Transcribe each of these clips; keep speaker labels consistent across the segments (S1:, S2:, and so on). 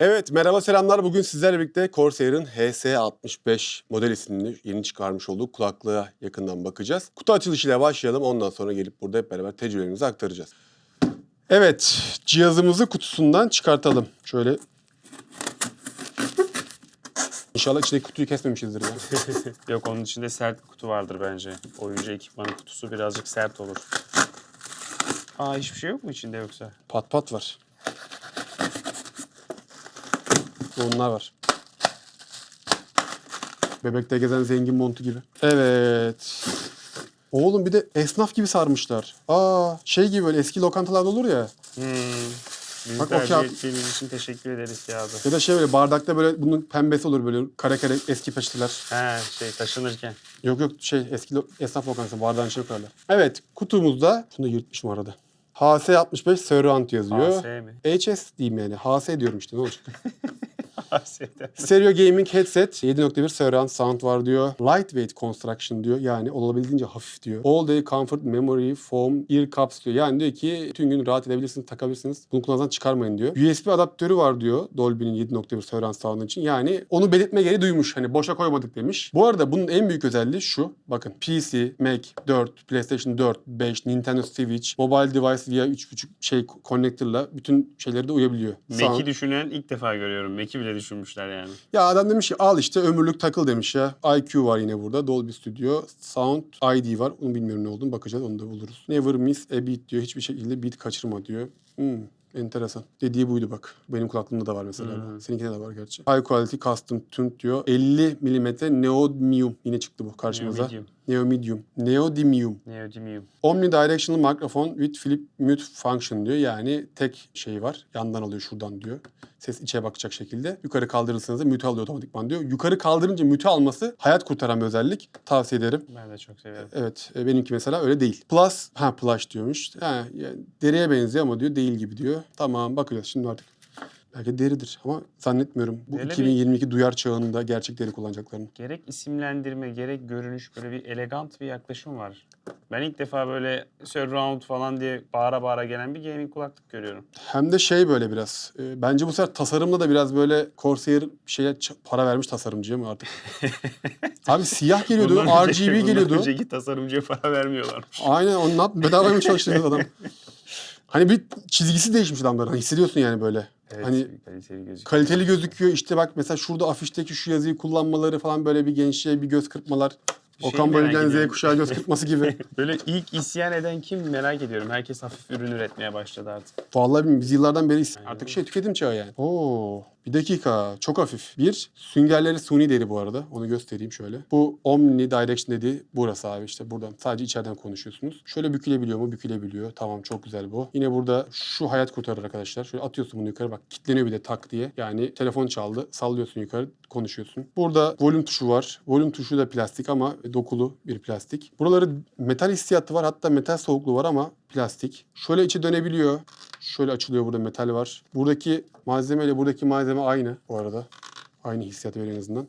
S1: Evet merhaba selamlar. Bugün sizlerle birlikte Corsair'ın HS65 model isimli yeni çıkarmış olduğu kulaklığa yakından bakacağız. Kutu açılışıyla başlayalım. Ondan sonra gelip burada hep beraber tecrübelerimizi aktaracağız. Evet cihazımızı kutusundan çıkartalım. Şöyle İnşallah içindeki kutuyu kesmemişizdir ya.
S2: Yok onun içinde sert bir kutu vardır bence. Oyuncu ekipmanı kutusu birazcık sert olur. Aa hiçbir şey yok mu içinde yoksa?
S1: Pat pat var. Bunlar var. Bebekte gezen zengin montu gibi. Evet. Oğlum bir de esnaf gibi sarmışlar. Aa şey gibi böyle eski lokantalarda olur ya.
S2: Hmm. Bizi
S1: Bak o
S2: tercih
S1: kağıt-
S2: ettiğiniz için teşekkür ederiz kağıdı.
S1: Ya da şey böyle bardakta böyle bunun pembesi olur böyle kare kare eski peçeteler.
S2: He şey taşınırken.
S1: Yok yok şey eski lo- esnaf lokantası bardağın içine koyarlar. Evet kutumuzda şunu da yırtmışım arada. HS65 Surround yazıyor.
S2: HS mi?
S1: HS diyeyim yani. HS diyorum işte ne olacak. Stereo Gaming Headset 7.1 Surround Sound var diyor. Lightweight Construction diyor. Yani olabildiğince hafif diyor. All Day Comfort Memory Foam Ear Cups diyor. Yani diyor ki tüm gün rahat edebilirsiniz, takabilirsiniz. Bunu kullanırsan çıkarmayın diyor. USB adaptörü var diyor Dolby'nin 7.1 Surround Sound için. Yani onu belirtme gereği duymuş. Hani boşa koymadık demiş. Bu arada bunun en büyük özelliği şu. Bakın PC, Mac 4, PlayStation 4, 5, Nintendo Switch, mobile device via 3.5 şey connector'la bütün şeyleri de uyabiliyor.
S2: Mac'i düşünen ilk defa görüyorum. Mac'i bile düşünmüşler yani.
S1: Ya adam demiş ki al işte ömürlük takıl demiş ya. IQ var yine burada. Dolby Studio. Sound ID var. Onu bilmiyorum ne olduğunu bakacağız onu da buluruz. Never miss a beat diyor. Hiçbir şekilde beat kaçırma diyor. Hmm, enteresan. Dediği buydu bak. Benim kulaklığımda da var mesela. bu. Seninkinde de var gerçi. High quality custom tuned diyor. 50 mm neodymium yine çıktı bu karşımıza.
S2: Medium.
S1: Neomedium. Neodymium.
S2: Neodymium.
S1: Omnidirectional microphone with flip mute function diyor. Yani tek şey var. Yandan alıyor şuradan diyor. Ses içe bakacak şekilde. Yukarı kaldırırsanız da mute alıyor otomatikman diyor. Yukarı kaldırınca mute alması hayat kurtaran bir özellik. Tavsiye ederim.
S2: Ben de çok severim.
S1: Evet e, benimki mesela öyle değil. Plus, ha plush diyormuş. Ha, yani deriye benziyor ama diyor değil gibi diyor. Tamam bakacağız şimdi artık. Belki deridir ama zannetmiyorum. Bu
S2: Öyle bir-
S1: 2022 duyar çağında gerçek deri kullanacaklarını.
S2: Gerek isimlendirme, gerek görünüş böyle bir elegant bir yaklaşım var. Ben ilk defa böyle surround falan diye bağıra bağıra gelen bir gaming kulaklık görüyorum.
S1: Hem de şey böyle biraz. e, bence bu sefer tasarımda da biraz böyle Corsair bir şeye para vermiş tasarımcıya mı artık? Abi siyah geliyordu,
S2: Bundan
S1: RGB
S2: bundan
S1: geliyordu.
S2: önceki tasarımcıya para vermiyorlarmış.
S1: Aynen yap? Bedava mı çalıştırdı adam? Hani bir çizgisi değişmiş adamların. Hani hissediyorsun yani böyle.
S2: Evet,
S1: Hani
S2: kaliteli gözüküyor.
S1: kaliteli gözüküyor. İşte bak mesela şurada afişteki şu yazıyı kullanmaları falan böyle bir gençliğe bir göz kırpmalar.
S2: Şey
S1: Okan Bayülgen Z kuşağı göz kırpması gibi.
S2: Böyle ilk isyan eden kim merak ediyorum. Herkes hafif ürün üretmeye başladı artık.
S1: Vallahi biz yıllardan beri artık şey tüketim çağı yani. Oo, bir dakika çok hafif. Bir süngerleri suni deri bu arada. Onu göstereyim şöyle. Bu Omni Direction dediği burası abi işte buradan sadece içeriden konuşuyorsunuz. Şöyle bükülebiliyor mu? Bükülebiliyor. Tamam çok güzel bu. Yine burada şu hayat kurtarır arkadaşlar. Şöyle atıyorsun bunu yukarı bak kilitleniyor bir de tak diye. Yani telefon çaldı sallıyorsun yukarı konuşuyorsun. Burada volüm tuşu var. Volüm tuşu da plastik ama dokulu bir plastik. Buraları metal hissiyatı var hatta metal soğukluğu var ama plastik. Şöyle içi dönebiliyor. Şöyle açılıyor burada metal var. Buradaki malzeme ile buradaki malzeme aynı bu arada. Aynı hissiyatı veriyor en azından.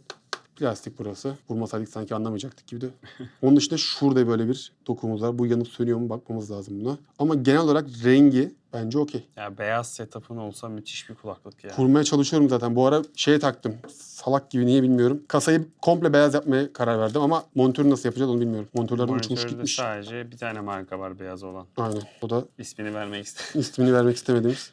S1: Plastik burası. Vurmasaydık sanki anlamayacaktık gibi de. Onun dışında şurada böyle bir dokumuz var. Bu yanıp sönüyor mu bakmamız lazım buna. Ama genel olarak rengi bence okey.
S2: Ya beyaz setup'ın olsa müthiş bir kulaklık ya.
S1: Kurmaya çalışıyorum zaten. Bu ara şeye taktım. Salak gibi niye bilmiyorum. Kasayı komple beyaz yapmaya karar verdim ama monitörü nasıl yapacağız onu bilmiyorum. Monitörler uçmuş
S2: Monitörde
S1: gitmiş.
S2: sadece bir tane marka var beyaz olan.
S1: Aynen. O da
S2: İsmini vermek istedim.
S1: ismini vermek istemediğimiz.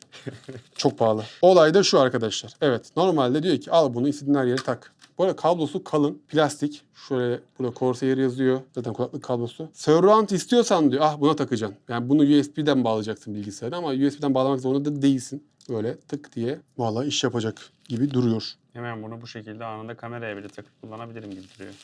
S1: Çok pahalı. Olay da şu arkadaşlar. Evet normalde diyor ki al bunu istediğin her yere tak. Bu arada kablosu kalın, plastik. Şöyle burada Corsair yazıyor. Zaten kulaklık kablosu. Surround istiyorsan diyor ah buna takacaksın. Yani bunu USB'den bağlayacaksın bilgisayara ama USB'den bağlamak zorunda da değilsin. Böyle tık diye vallahi iş yapacak gibi duruyor.
S2: Hemen bunu bu şekilde anında kameraya bile takıp kullanabilirim gibi duruyor.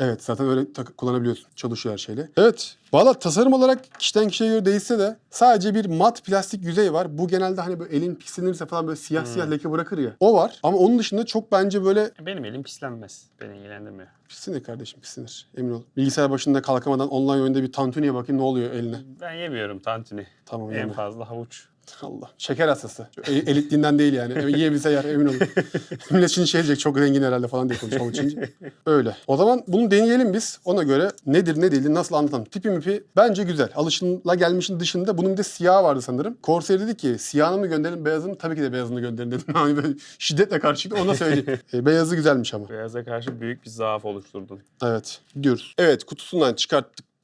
S1: Evet zaten öyle kullanabiliyorsun. Çalışıyor her şeyle. Evet. Valla tasarım olarak kişiden kişiye göre değişse de sadece bir mat plastik yüzey var. Bu genelde hani böyle elin pislenirse falan böyle siyah siyah leke bırakır ya. O var. Ama onun dışında çok bence böyle
S2: Benim elim pislenmez. Beni ilgilendirmiyor.
S1: pislenir kardeşim pislenir. Emin ol. Bilgisayar başında kalkamadan online oyunda bir tantuniye bakayım ne oluyor eline.
S2: Ben yemiyorum tantuni.
S1: Tamam
S2: En
S1: yeme.
S2: fazla havuç.
S3: Allah. Şeker hastası. E- elitliğinden değil yani. E, Yiyebilse yer emin olun. Millet şimdi şey diyecek çok zengin herhalde falan diye konuşuyor içince. Öyle. O zaman bunu deneyelim biz. Ona göre nedir ne değildir nasıl anlatalım. Tipi mipi bence güzel. Alışınla gelmişin dışında bunun bir de siyahı vardı sanırım. Corsair dedi ki siyahını mı gönderin beyazını mı? Tabii ki de beyazını gönderin dedim. Hani böyle şiddetle karşıydı ona söyleyeyim. E, beyazı güzelmiş ama.
S2: Beyaza karşı büyük bir zaaf oluşturdun.
S3: Evet. Gidiyoruz.
S1: Evet kutusundan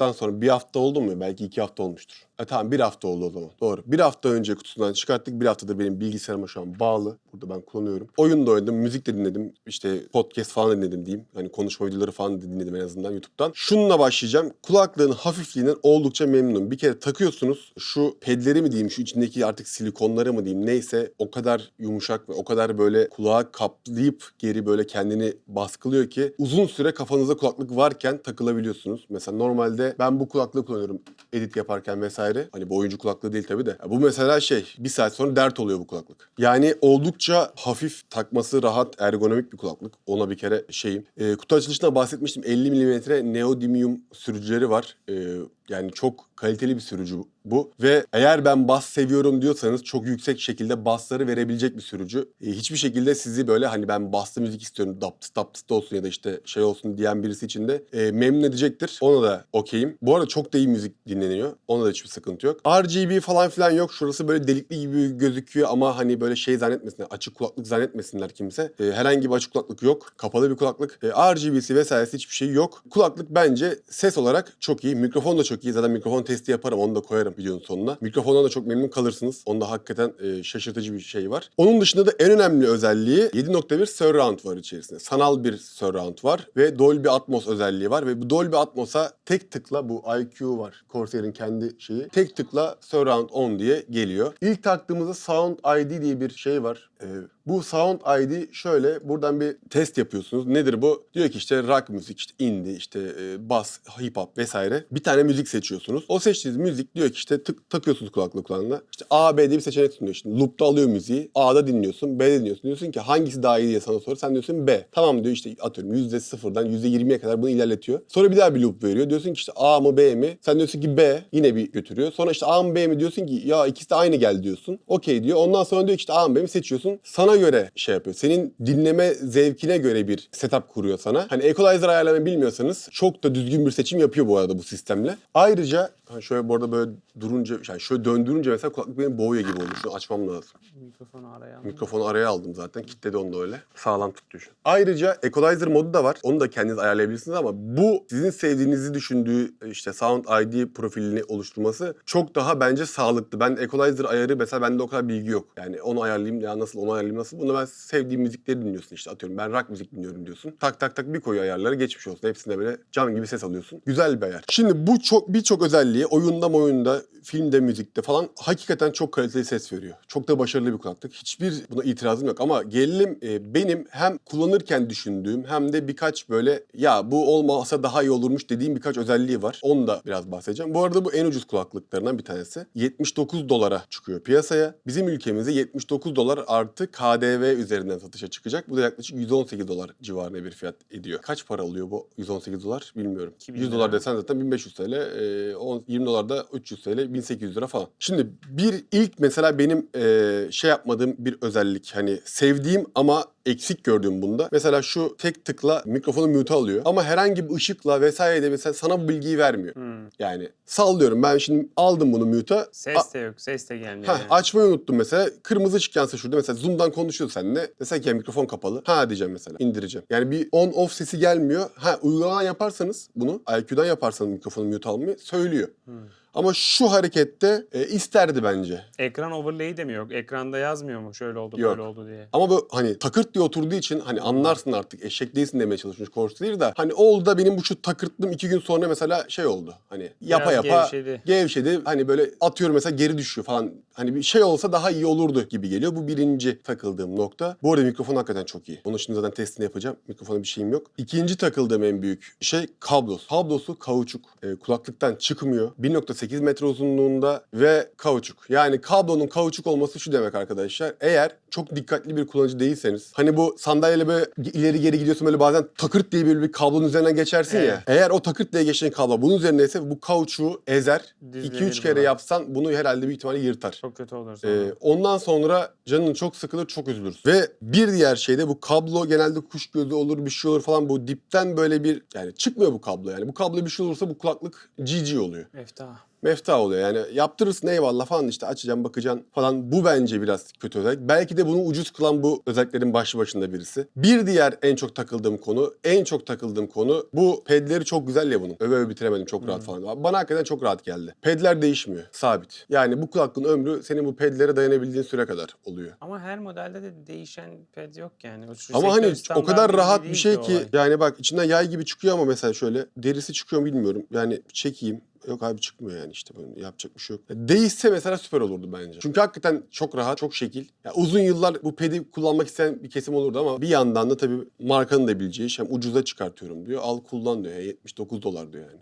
S1: çıkarttıktan sonra bir hafta oldu mu? Belki iki hafta olmuştur. E tamam bir hafta oldu o zaman. Doğru. Bir hafta önce kutusundan çıkarttık. Bir haftadır benim bilgisayarıma şu an bağlı. Burada ben kullanıyorum. Oyun da oynadım, müzik de dinledim. İşte podcast falan dinledim diyeyim. Hani konuşma videoları falan dinledim en azından YouTube'dan. Şununla başlayacağım. Kulaklığın hafifliğinden oldukça memnunum. Bir kere takıyorsunuz. Şu pedleri mi diyeyim, şu içindeki artık silikonları mı diyeyim neyse o kadar yumuşak ve o kadar böyle kulağa kaplayıp geri böyle kendini baskılıyor ki uzun süre kafanızda kulaklık varken takılabiliyorsunuz. Mesela normalde ben bu kulaklığı kullanıyorum edit yaparken vesaire. Hani bu oyuncu kulaklığı değil tabii de. Ya Bu mesela şey bir saat sonra dert oluyor bu kulaklık. Yani oldukça hafif takması rahat ergonomik bir kulaklık. Ona bir kere şeyim. Ee, kutu açılışında bahsetmiştim 50 mm neodymium sürücüleri var. Ee, yani çok kaliteli bir sürücü bu. Ve eğer ben bas seviyorum diyorsanız çok yüksek şekilde basları verebilecek bir sürücü. Ee, hiçbir şekilde sizi böyle hani ben baslı müzik istiyorum daptıs daptıs da olsun ya da işte şey olsun diyen birisi için de e, memnun edecektir. Ona da okeyim. Bu arada çok da iyi müzik dinleniyor. Ona da hiçbir sıkıntı yok. RGB falan filan yok. Şurası böyle delikli gibi gözüküyor ama hani böyle şey zannetmesinler. Açık kulaklık zannetmesinler kimse. E, herhangi bir açık kulaklık yok. Kapalı bir kulaklık. E, RGB'si vesairesi hiçbir şey yok. Kulaklık bence ses olarak çok iyi. Mikrofon da çok iyi. Zaten mikrofon testi yaparım. Onu da koyarım videonun sonuna. Mikrofondan da çok memnun kalırsınız. Onda hakikaten e, şaşırtıcı bir şey var. Onun dışında da en önemli özelliği 7.1 surround var içerisinde. Sanal bir surround var ve Dolby Atmos özelliği var ve bu Dolby Atmos'a tek tıkla bu IQ var. Corsair'in kendi şeyi. Tek tıkla surround on diye geliyor. İlk taktığımızda Sound ID diye bir şey var. E, bu Sound ID şöyle buradan bir test yapıyorsunuz. Nedir bu? Diyor ki işte rock müzik, işte indie, işte e, hip hop vesaire. Bir tane müzik seçiyorsunuz. O seçtiğiniz müzik diyor ki işte tık, takıyorsunuz kulaklık kulağına. İşte A, B diye bir seçenek sunuyor. Şimdi loop'ta alıyor müziği. A'da dinliyorsun, B'de dinliyorsun. Diyorsun ki hangisi daha iyi diye sana soruyor. Sen diyorsun B. Tamam diyor işte atıyorum yüzde sıfırdan yüzde yirmiye kadar bunu ilerletiyor. Sonra bir daha bir loop veriyor. Diyorsun ki işte A mı B mi? Sen diyorsun ki B. Yine bir götürüyor. Sonra işte A mı B mi diyorsun ki ya ikisi de aynı geldi diyorsun. Okey diyor. Ondan sonra diyor ki işte A mı B mi seçiyorsun. Sana göre şey yapıyor. Senin dinleme zevkine göre bir setup kuruyor sana. Hani equalizer ayarlamayı bilmiyorsanız çok da düzgün bir seçim yapıyor bu arada bu sistemle. Ayrıca hani şöyle bu arada böyle durunca, yani şöyle döndürünce mesela kulaklık benim boğuyor gibi oldu. Şunu açmam lazım.
S2: Mikrofonu araya al.
S1: Mikrofonu araya aldım zaten. Kitledi onu da öyle. Sağlam tutuyor şu. Ayrıca equalizer modu da var. Onu da kendiniz ayarlayabilirsiniz ama bu sizin sevdiğinizi düşündüğü işte Sound ID profilini oluşturması çok daha bence sağlıklı. Ben equalizer ayarı mesela bende o kadar bilgi yok. Yani onu ayarlayayım ya nasıl onu ayarlayayım nasıl. Bunu ben sevdiğim müzikleri dinliyorsun işte atıyorum. Ben rock müzik dinliyorum diyorsun. Tak tak tak bir koyu ayarları geçmiş olsun. Hepsinde böyle cam gibi ses alıyorsun. Güzel bir ayar. Şimdi bu çok birçok özelliği oyunda oyunda filmde müzikte falan hakikaten çok kaliteli ses veriyor. Çok da başarılı bir kulaklık. Hiçbir buna itirazım yok ama gelelim e, benim hem kullanırken düşündüğüm hem de birkaç böyle ya bu olmasa daha iyi olurmuş dediğim birkaç özelliği var. Onu da biraz bahsedeceğim. Bu arada bu en ucuz kulaklıklarından bir tanesi. 79 dolara çıkıyor piyasaya. Bizim ülkemizde 79 dolar artı KDV üzerinden satışa çıkacak. Bu da yaklaşık 118 dolar civarında bir fiyat ediyor. Kaç para oluyor bu 118 dolar bilmiyorum.
S2: 2000
S1: 100 dolar desen zaten 1500 TL, e, on- 20 dolar da 300 TL, 1800 lira falan. Şimdi bir ilk mesela benim e, şey yapmadığım bir özellik hani sevdiğim ama eksik gördüğüm bunda. Mesela şu tek tıkla mikrofonu mute alıyor ama herhangi bir ışıkla vesaire de mesela sana bu bilgiyi vermiyor.
S2: Hmm.
S1: Yani sallıyorum ben şimdi aldım bunu mute'a.
S2: Ses de yok. Ses de gelmiyor.
S1: Ha,
S2: yani.
S1: açmayı unuttum mesela. Kırmızı ışık yansa şurada mesela Zoom'dan konuşuyor seninle. Mesela ki ya mikrofon kapalı. Ha diyeceğim mesela. indireceğim. Yani bir on off sesi gelmiyor. Ha uygulamadan yaparsanız bunu IQ'dan yaparsanız mikrofonu mute almayı söylüyor.
S2: Hmm.
S1: Ama şu harekette e, isterdi bence.
S2: Ekran overlay'i de mi yok? Ekranda yazmıyor mu şöyle oldu
S1: Yok.
S2: böyle oldu diye?
S1: Ama bu hani takırt diye oturduğu için hani anlarsın artık eşek değilsin demeye çalışmış Corsair da. Hani oldu da benim bu şu takırtlığım iki gün sonra mesela şey oldu. Hani yapa
S2: Biraz
S1: yapa
S2: gevşedi.
S1: gevşedi. Hani böyle atıyorum mesela geri düşüyor falan. Hani bir şey olsa daha iyi olurdu gibi geliyor. Bu birinci takıldığım nokta. Bu arada mikrofon hakikaten çok iyi. Onu şimdi zaten testini yapacağım. Mikrofona bir şeyim yok. İkinci takıldığım en büyük şey kablosu. Kablosu kauçuk. E, kulaklıktan çıkmıyor. 1.8 8 metre uzunluğunda ve kauçuk. Yani kablonun kauçuk olması şu demek arkadaşlar. Eğer çok dikkatli bir kullanıcı değilseniz hani bu sandalyeyle böyle ileri geri gidiyorsun böyle bazen takırt diye bir, bir kablonun üzerinden geçersin
S2: Evet.
S1: ya. Eğer o takırt diye geçen kablo bunun üzerindeyse bu kauçuğu ezer.
S2: Dizlenir
S1: 2-3 kere
S2: falan.
S1: yapsan bunu herhalde büyük ihtimalle yırtar.
S2: Çok kötü olur sonra.
S1: Ee, ondan sonra canın çok sıkılır, çok üzülürsün. Ve bir diğer şey de bu kablo genelde kuş gözü olur, bir şey olur falan. Bu dipten böyle bir yani çıkmıyor bu kablo yani. Bu kablo bir şey olursa bu kulaklık GG oluyor.
S2: Efta.
S1: Mefta oluyor yani yaptırırsın eyvallah falan işte açacaksın bakacaksın falan. Bu bence biraz kötü özellik. Belki de bunu ucuz kılan bu özelliklerin başlı başında birisi. Bir diğer en çok takıldığım konu, en çok takıldığım konu bu pedleri çok güzel ya bunun. Öve öve bitiremedim çok rahat falan. Bana hakikaten çok rahat geldi. Pedler değişmiyor, sabit. Yani bu kulaklığın ömrü senin bu pedlere dayanabildiğin süre kadar oluyor.
S2: Ama her modelde de değişen ped yok yani. O
S1: Ama hani o kadar rahat
S2: değil
S1: bir şey ki
S2: olay.
S1: yani bak içinden yay gibi çıkıyor ama mesela şöyle derisi çıkıyor mu bilmiyorum. Yani çekeyim. Yok abi çıkmıyor yani işte bunu yapacak bir şey yok. Değişse mesela süper olurdu bence. Çünkü hakikaten çok rahat, çok şekil. Ya uzun yıllar bu pedi kullanmak isteyen bir kesim olurdu ama bir yandan da tabii markanın da bileceği şey ucuza çıkartıyorum diyor. Al kullan diyor. Ya 79 dolar diyor yani.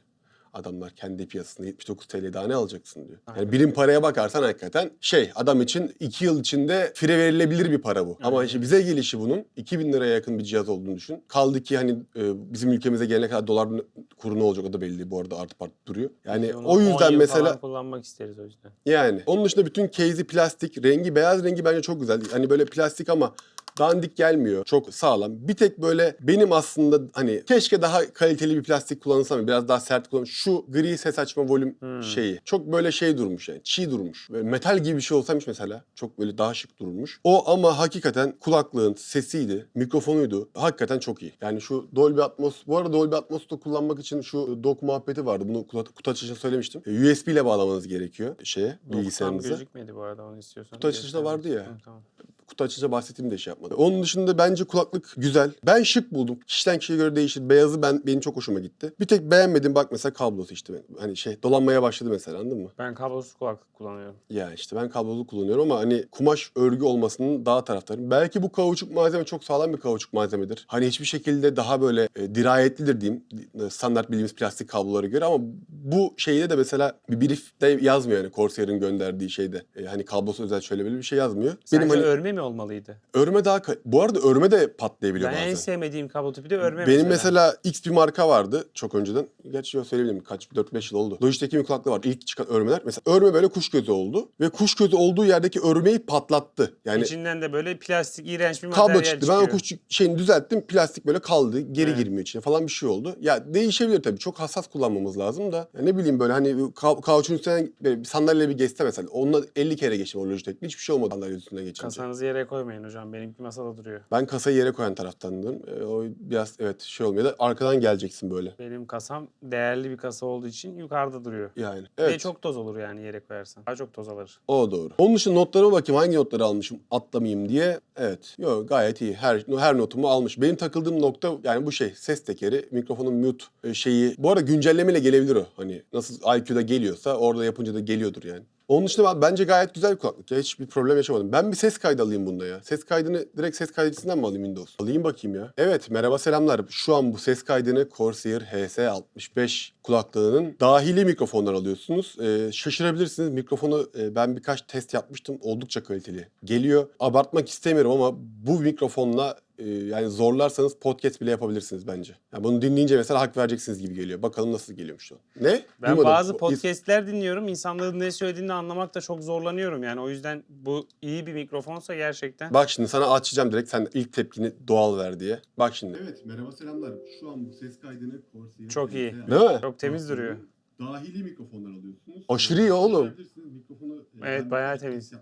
S1: Adamlar kendi piyasasında 79 TL daha ne alacaksın diyor. Yani birim paraya bakarsan hakikaten şey adam için 2 yıl içinde fire verilebilir bir para bu. Ama işte bize gelişi bunun 2000 liraya yakın bir cihaz olduğunu düşün. Kaldı ki hani e, bizim ülkemize gelene kadar dolar kuru ne olacak o da belli. Bu arada artıp artıp duruyor. Yani
S2: Biz onu
S1: o
S2: 10
S1: yüzden
S2: yıl
S1: mesela
S2: falan kullanmak isteriz o yüzden.
S1: yani onun dışında bütün case'i plastik, rengi beyaz rengi bence çok güzel. Hani böyle plastik ama dandik gelmiyor. Çok sağlam. Bir tek böyle benim aslında hani keşke daha kaliteli bir plastik kullanılsam biraz daha sert kullan. Şu gri ses açma volüm
S2: Hmm.
S1: şeyi. Çok böyle şey durmuş yani. Çiğ durmuş. Böyle metal gibi bir şey olsaymış mesela. Çok böyle daha şık durmuş. O ama hakikaten kulaklığın sesiydi, mikrofonuydu. Hakikaten çok iyi. Yani şu Dolby Atmos, bu arada Dolby Atmos'u da kullanmak için şu dock muhabbeti vardı. Bunu kutu, açılışında söylemiştim. USB ile bağlamanız gerekiyor şeye, bilgisayarınıza.
S2: gözükmedi bu arada onu istiyorsan.
S1: Kutu açılışta vardı ya.
S2: Hı, tamam.
S1: Kutu açınca bahsettiğim de şey yapmadı. Onun dışında bence kulaklık güzel. Ben şık buldum. Kişiden kişiye göre değişir. Beyazı ben benim çok hoşuma gitti. Bir tek beğenmedim bak mesela kablosu işte. Hani şey dolanmaya başladı mesela anladın mı?
S2: Ben kablosuz kulaklık kullanıyorum.
S1: Ya işte ben kablolu kullanıyorum ama hani kumaş örgü olmasının daha taraftarıyım. Belki bu kauçuk malzeme çok sağlam bir kauçuk malzemedir. Hani hiçbir şekilde daha böyle e, dirayetlidir diyeyim. e, Standart bildiğimiz plastik kablolara göre ama bu şeyde de mesela bir brief'te yazmıyor yani Corsair'ın gönderdiği şeyde. E, hani kablosu özel şöyle böyle bir şey yazmıyor.
S2: Sence
S1: Benim hani
S2: örme mi olmalıydı?
S1: örme daha bu arada örme de patlayabiliyor
S2: Ben en
S1: bazen.
S2: sevmediğim kablo tipi de örme
S1: Benim mesela X bir marka vardı çok önceden. Gerçi yok söyleyebilirim kaç 4-5 yıl oldu. Logitech'in bir kulaklığı var. İlk çıkan örmeler. Mesela örme böyle kuş gözü oldu. Ve kuş gözü olduğu yerdeki örmeyi patlattı. Yani
S2: İçinden de böyle plastik iğrenç bir
S1: kablo çıktı. Ben o
S2: çıkıyor.
S1: kuş şeyini düzelttim. Plastik böyle kaldı. Geri
S2: Evet.
S1: girmiyor içine falan bir şey oldu. Ya değişebilir tabii. Çok hassas kullanmamız lazım da. Ya ne bileyim böyle hani ka- kauçun üstüne böyle bir sandalye bir geçse mesela. Onunla 50 kere geçtim o Logitech'le. Hiçbir şey olmadı sandalye üstüne geçince.
S2: Kasanızı yere koymayın hocam. Benimki masada duruyor.
S1: Ben kasayı yere koyan taraftandım. E, o biraz evet şey olmuyor da arkadan geleceksin böyle.
S2: Benim kasam değerli bir kasa olduğu için yukarıda duruyor.
S1: Yani.
S2: Ve
S1: Evet.
S2: çok toz olur yani yere koyarsan. Daha çok toz alır.
S1: O doğru. Onun dışında notlarıma bakayım hangi notları almışım atlamayayım diye. Evet. Yok gayet iyi. Her her notumu almış. Benim takıldığım nokta yani bu şey ses tekeri, mikrofonun mute e, şeyi. Bu arada güncellemeyle gelebilir o. Hani nasıl IQ'da geliyorsa orada yapınca da geliyordur yani. Onun dışında ben, bence gayet güzel bir kulaklık ya. Hiçbir problem yaşamadım. Ben bir ses kaydı alayım bunda ya. Ses kaydını direkt ses kaydedicisinden mi alayım Windows? Alayım bakayım ya. Evet merhaba selamlar. Şu an bu ses kaydını Corsair HS65 kulaklığının dahili mikrofondan alıyorsunuz. Ee, şaşırabilirsiniz. Mikrofonu e, ben birkaç test yapmıştım. Oldukça kaliteli. Geliyor. Abartmak istemiyorum ama bu mikrofonla e, yani zorlarsanız podcast bile yapabilirsiniz bence. Yani bunu dinleyince mesela hak vereceksiniz gibi geliyor. Bakalım nasıl geliyormuş an. Ne?
S2: Ben
S1: Duymadım.
S2: bazı
S1: O-
S2: podcastler dinliyorum. İnsanların ne söylediğini anlamakta çok zorlanıyorum. Yani o yüzden bu iyi bir mikrofonsa gerçekten.
S1: Bak şimdi sana açacağım direkt sen ilk tepkini doğal ver diye. Bak şimdi. Evet merhaba selamlar. Şu an bu ses kaydını Corsair.
S2: Çok iyi.
S1: Değil mi?
S2: Çok temiz duruyor.
S1: Dahili mikrofonlar alıyorsunuz.
S2: e,
S1: Aşırı iyi oğlum.
S2: Evet, bayağı temiz.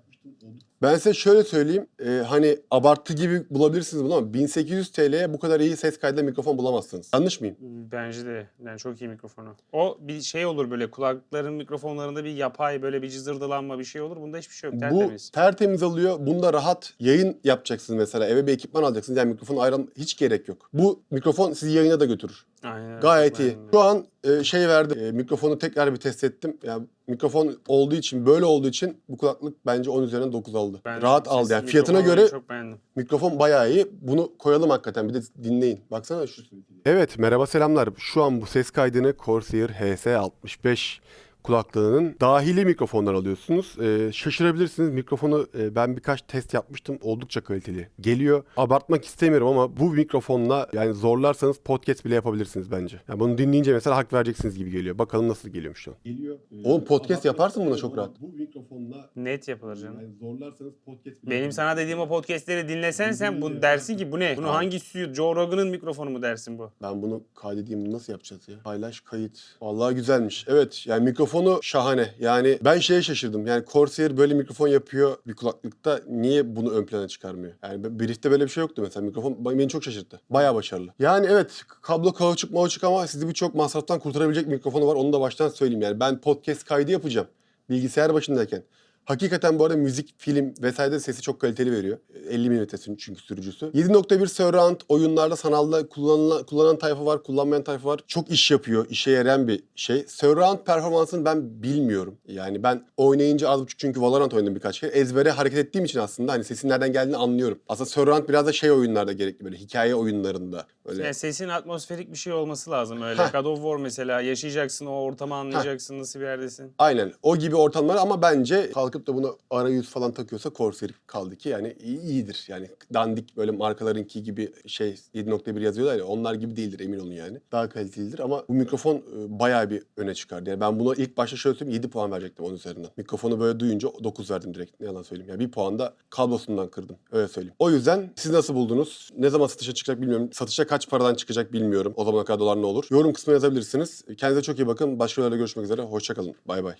S1: Ben size şöyle söyleyeyim. e, hani abartı gibi bulabilirsiniz bunu ama 1800 TL'ye bu kadar iyi ses kaydı mikrofon bulamazsınız. Yanlış mıyım?
S2: Bence de. Yani çok iyi mikrofonu. O bir şey olur böyle kulakların mikrofonlarında bir yapay böyle bir cızırdılanma bir şey olur. Bunda hiçbir şey yok.
S1: Bu
S2: Tertemiz.
S1: tertemiz alıyor. Bunda rahat yayın yapacaksınız mesela. Eve bir ekipman alacaksınız. Yani mikrofon ayran hiç gerek yok. Bu mikrofon sizi yayına da götürür.
S2: Aynen.
S1: Gayet iyi.
S2: de.
S1: Şu an e, şey verdi. e, mikrofonu tekrar bir test ettim. Yani mikrofon olduğu için böyle olduğu için bu kulaklık bence 10 üzerinden 9 aldı.
S2: Ben
S1: Rahat aldı yani. Fiyatına göre
S2: çok beğendim.
S1: mikrofon bayağı iyi. Bunu koyalım hakikaten bir de dinleyin. Baksana şu. Evet merhaba selamlar. Şu an bu ses kaydını Corsair HS65 kulaklığının dahili mikrofonlar alıyorsunuz. Ee, şaşırabilirsiniz. Mikrofonu e, ben birkaç test yapmıştım. Oldukça kaliteli geliyor. Abartmak istemiyorum ama bu mikrofonla yani zorlarsanız podcast bile yapabilirsiniz bence. Yani bunu dinleyince mesela hak vereceksiniz gibi geliyor. Bakalım nasıl geliyormuş şu an. Geliyor.
S3: Oğlum podcast yaparsın buna çok rahat.
S1: Bu mikrofonla
S2: Net yapılır canım.
S1: zorlarsanız podcast bile
S2: Benim sana dediğim o podcastleri dinlesen sen bu dersin ki bu ne? Bunu hangi stüdyo? Joe Rogan'ın mikrofonu mu dersin bu?
S1: Ben bunu kaydedeyim. Bunu nasıl yapacağız ya? Paylaş, kayıt. Vallahi güzelmiş. Evet yani mikrofonu şahane. Yani ben şeye şaşırdım. Yani Corsair böyle mikrofon yapıyor bir kulaklıkta. Niye bunu ön plana çıkarmıyor? Yani Brief'te böyle bir şey yoktu mesela. Mikrofon beni çok şaşırttı. Bayağı başarılı. Yani evet kablo kauçuk mauçuk ama sizi birçok masraftan kurtarabilecek mikrofonu var. Onu da baştan söyleyeyim. Yani ben podcast kaydı yapacağım. Bilgisayar başındayken. Hakikaten bu arada müzik, film vesaire sesi çok kaliteli veriyor. 50 mm çünkü sürücüsü. 7.1 surround oyunlarda sanalda kullanılan, kullanan tayfa var, kullanmayan tayfa var. Çok iş yapıyor, işe yarayan bir şey. Surround performansını ben bilmiyorum. Yani ben oynayınca az buçuk çünkü Valorant oynadım birkaç kere. Ezbere hareket ettiğim için aslında hani sesin nereden geldiğini anlıyorum. Aslında surround biraz da şey oyunlarda gerekli böyle hikaye oyunlarında. Böyle.
S2: Yani sesin atmosferik bir şey olması lazım öyle.
S1: Heh.
S2: God of War mesela yaşayacaksın o ortamı anlayacaksın nasıl bir yerdesin.
S1: Aynen o gibi ortamlar ama bence kalkıp da buna arayüz falan takıyorsa Corsair kaldı ki yani iyi- iyidir. Yani dandik böyle markalarınki gibi şey 7.1 yazıyorlar ya onlar gibi değildir emin olun yani. Daha kalitelidir ama bu mikrofon e, bayağı bir öne çıkardı. Yani ben buna ilk başta şöyle söyleyeyim 7 puan verecektim onun üzerinden. Mikrofonu böyle duyunca 9 verdim direkt ne yalan söyleyeyim. Yani bir puan da kablosundan kırdım öyle söyleyeyim. O yüzden siz nasıl buldunuz? Ne zaman satışa çıkacak bilmiyorum. Satışa kaç paradan çıkacak bilmiyorum. O zamana kadar dolar ne olur? Yorum kısmına yazabilirsiniz. Kendinize çok iyi bakın. Başka videolarda görüşmek üzere. Hoşçakalın. Bay bay.